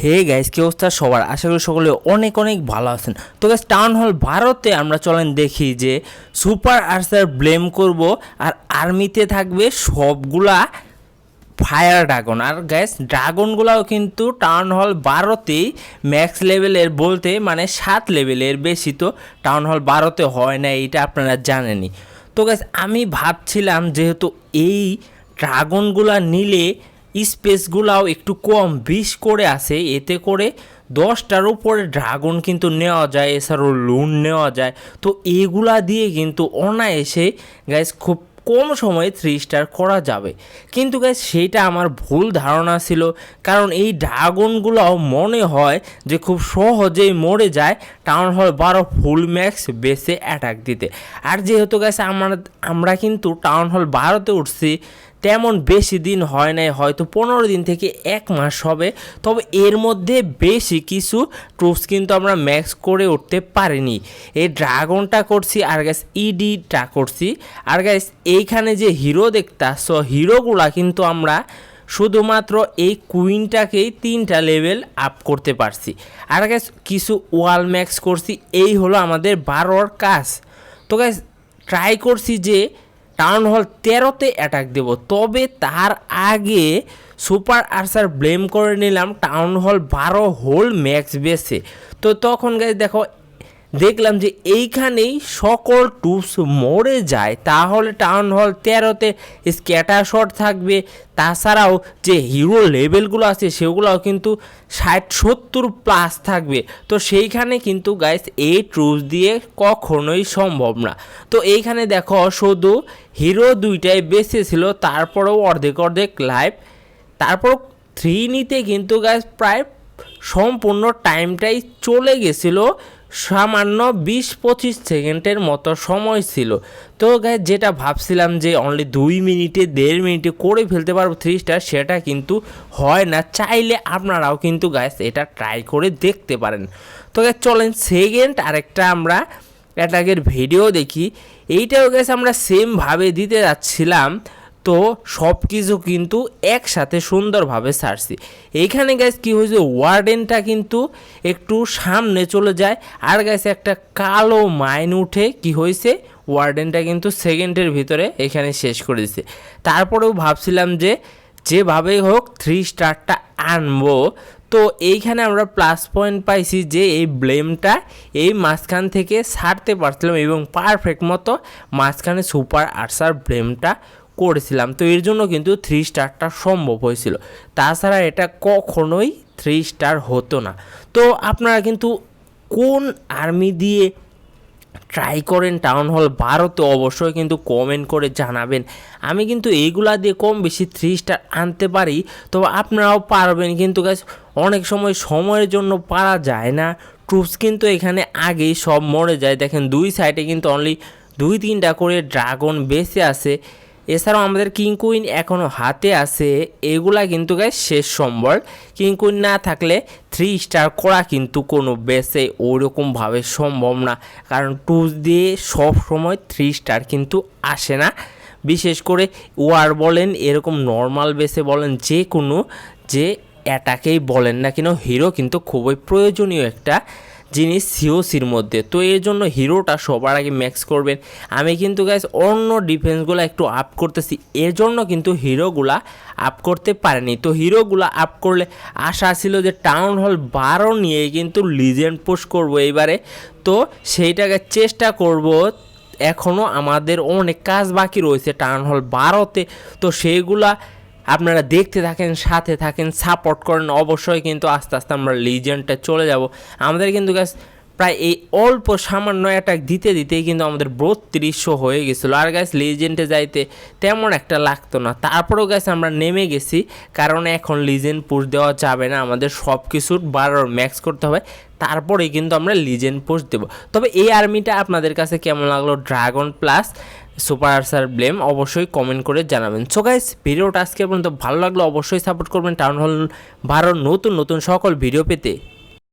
Hey guys কি অবস্থা সবার? আশা করি সকলে অনেক অনেক ভালো আছেন। তো গাইস টাউন হল ভারতে আমরা চলেন দেখি যে সুপার আর্সার ব্লেম করব আর আর্মিতে থাকবে সবগুলা ফায়ার ড্রাগন আর গ্যাস ড্রাগনগুলাও কিন্তু টাউন হল বারোতেই ম্যাক্স লেভেলের বলতে মানে সাত লেভেলের বেশি তো টাউন হল বারোতে হয় না, এইটা আপনারা জানেনই। তো গ্যাস আমি ভাবছিলাম যেহেতু এই ড্রাগনগুলা নিলে স্পেসগুলাও একটু কম বিশ করে আছে। এতে করে দশটার উপরে ড্রাগন কিন্তু নেওয়া যায়, এছাড়াও লোন নেওয়া যায়। তো এগুলা দিয়ে কিন্তু অনায়াসে গ্যাস খুব কম সময়ে থ্রি স্টার করা যাবে। কিন্তু গ্যাস সেইটা আমার ভুল ধারণা ছিল, কারণ এই ড্রাগনগুলোও মনে হয় যে খুব সহজেই মরে যায় টাউন হল বারো ফুল ম্যাক্স বেসে অ্যাটাক দিতে। আর যেহেতু গ্যাস আমরা আমরা কিন্তু টাউন হল বারোতে উঠছি তেমন বেশি দিন হয় নাই, হয়তো পনেরো দিন থেকে এক মাস হবে। তবে এর মধ্যে বেশি কিছু ট্রুপস কিন্তু আমরা ম্যাক্স করে উঠতে পারিনি। এই ড্রাগনটা করছি, আর গ্যাস ইডিটা করছি। আর গ্যাস এইখানে যে হিরো দেখতাছ হিরোগুলা কিন্তু আমরা শুধুমাত্র এই কুইনটাকেই তিনটা লেভেল আপ করতে পারছি। আর গ্যাস কিছু ওয়াল ম্যাক্স করছি, এই হলো আমাদের বারোর কাজ। তো গ্যাস ট্রাই করছি যে টাউন হল তেরোতে অ্যাটাক দেব। তবে তার আগে সুপার আর্সার ব্লেম করে নিলাম, টাউন হল বারো হোল ম্যাক্স বেসে। তো তখন গাইজ দেখো দেখলাম যে এইখানেই সকল টুপস মরে যায়। তাহলে টাউন হল তেরোতে স্ক্যাটার শট থাকবে। তাছাড়াও যে হিরো লেভেলগুলো আছে সেগুলোও কিন্তু ষাট, সত্তর প্লাস থাকবে। তো সেইখানে কিন্তু গাইস এই ট্রুপস দিয়ে কখনোই সম্ভব না। তো এইখানে দেখো শুধু হিরো দুইটাই বেঁচে ছিল তারপরেও অর্ধেক অর্ধেক লাইভ তারপর থ্রি নিতে কিন্তু গাইস প্রায় সম্পূর্ণ টাইমটাই চলে গেছিল। সামান্য বিশ পঁচিশ সেকেন্ডের মতো সময় ছিল। তো গায়ে যেটা ভাবছিলাম যে অনলি দুই মিনিটে, দেড় মিনিটে করে ফেলতে পারব থ্রি স্টার সেটা কিন্তু হয় না। চাইলে আপনারাও কিন্তু গাছ এটা ট্রাই করে দেখতে পারেন। তো গাছ চলেন সেকেন্ড আরেকটা আমরা অ্যাটাকের ভিডিও দেখি। এইটাও গেছে আমরা সেমভাবে দিতে যাচ্ছিলাম। তো সব কিছু কিন্তু একসাথে সুন্দরভাবে সারছি। এইখানে গ্যাস কি হয়েছে? ওয়ার্ডেনটা কিন্তু একটু সামনে চলে যায়। আর গ্যাস একটা কালো মাইন উঠে কি হয়েছে? ওয়ার্ডেনটা কিন্তু সেকেন্ডের ভিতরে এখানে শেষ করে দিছে। তারপরেও ভাবছিলাম যে যেভাবেই হোক থ্রি স্টারটা আনব। তো এইখানে আমরা প্লাস পয়েন্ট পাইছি যে এই ব্লেমটা এই মাঝখান থেকে সারতে পারছিলাম এবং পারফেক্ট মতো মাঝখানে সুপার আর্সার ব্লেমটা করেছিলাম। তো এর জন্য কিন্তু থ্রি স্টারটা সম্ভব হয়েছিল। তাছাড়া এটা কখনোই থ্রি স্টার হতো না। তো আপনারা কিন্তু কোন আর্মি দিয়ে ট্রাই করেন টাউন হল বারোতে অবশ্যই কিন্তু কমেন্ট করে জানাবেন। আমি কিন্তু এইগুলা দিয়ে কম বেশি থ্রি স্টার আনতে পারি। তবে আপনারাও পারবেন কিন্তু গাছ অনেক সময় সময়ের জন্য পারা যায় না। ট্রুপস কিন্তু এখানে আগেই সব মরে যায়। দেখেন দুই সাইডে কিন্তু অনলি দুই তিনটা করে ড্রাগন বেঁচে আছে। এছাড়াও আমাদের কিং কুইন এখনও হাতে আছে। এগুলা কিন্তু গায়ে শেষ সম্বল। কিং কুইন না থাকলে থ্রি স্টার করা কিন্তু কোনো বেসে ওরকমভাবে সম্ভব না। কারণ টুস দিয়ে সব সময় থ্রি স্টার কিন্তু আসে না। বিশেষ করে ওয়ার বলেন, এরকম নর্মাল বেসে বলেন, যে কোনো, যে অ্যাটাকেই বলেন না কেন হিরো কিন্তু খুবই প্রয়োজনীয় একটা জিনিস সিওসির মধ্যে। তো এর জন্য হিরোটা সবার আগে ম্যাক্স করবেন। আমি কিন্তু গ্যাস অন্য ডিফেন্সগুলো একটু আপ করতেছি। এর জন্য কিন্তু হিরোগুলা আপ করতে পারেনি। তো হিরোগুলা আপ করলে আশা ছিল যে টাউন হল বারো নিয়ে কিন্তু লিজেন্ড পোস্ট করব এইবারে। তো সেইটাকে চেষ্টা করব। এখনও আমাদের অনেক কাজ বাকি রয়েছে টাউন হল বারোতে। তো সেইগুলা আপনারা দেখতে থাকেন, সাথে থাকেন সাপোর্ট করেন, অবশ্যই কিন্তু আস্তে আস্তে আমরা লিজেন্ডটা চলে যাব। আমাদের কিন্তু গ্যাস প্রায় এই অল্প সামান্য অ্যাটাক দিতে দিতেই কিন্তু আমাদের বত্রিশশো হয়ে গেছিল। আর গ্যাস লিজেন্ডে যাইতে তেমন একটা লাগতো না। তারপরেও গ্যাস আমরা নেমে গেছি, কারণ এখন লিজেন্ড পুশ দেওয়া যাবে না। আমাদের সব কিছুর বারোর ম্যাক্স করতে হবে, তারপরেই কিন্তু আমরা লিজেন্ড পোস্ট দেবো। তবে এই আর্মিটা আপনাদের কাছে কেমন লাগল? Dragon plus super archer blimp অবশ্যই কমেন্ট করে জানাবেন। সো গাইস ভিডিওটা আজকে পর্যন্ত ভালো লাগল, অবশ্যই সাপোর্ট করবেন। টাউন হল ভারত নতুন নতুন সকল ভিডিও পেতে।